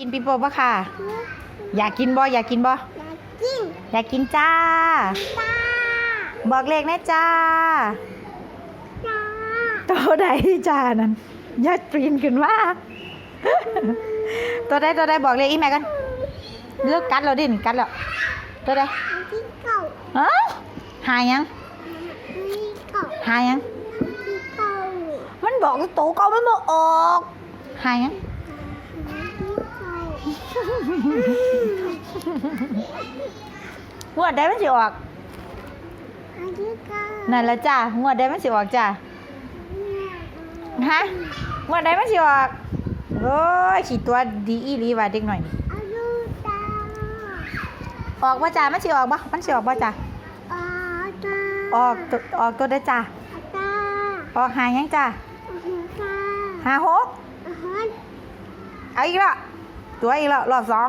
กินปีโป้ปะค่ะ อยากกินบ่อยากกินบ่อยากกิน อยากกินจ้าตาบอกเลขแน่จ้าตาตัวใดจ้านั่นอย่าตรีนขึ้นว่าตัวใดตัวใดบอกเลขอีแม่กันเลือกกัดเราดินกัดแล้วตัวใดที่เก่าฮะหายังที่เก่าหายังที่เก่ามันบอกโตเก่ามันบอกออกหายัง งวดใดมันสิออกที่เก่านั่นละจ้างวดใดมันสิออกจ้าฮะงวดใดมันสิออก โอ้ยขีตัวดีอีหลีว่าเด็กหน่อยนี่อายุตาออกว่าจ้ามันสิออกบ่มันสิออกบ่จ้าอาตาออกตัวออกตัวได้จ้าตาออกหายังจ้าตาหาหกอาหารเอาอีกแล้ว ตัวอีกแล้วรอบสอง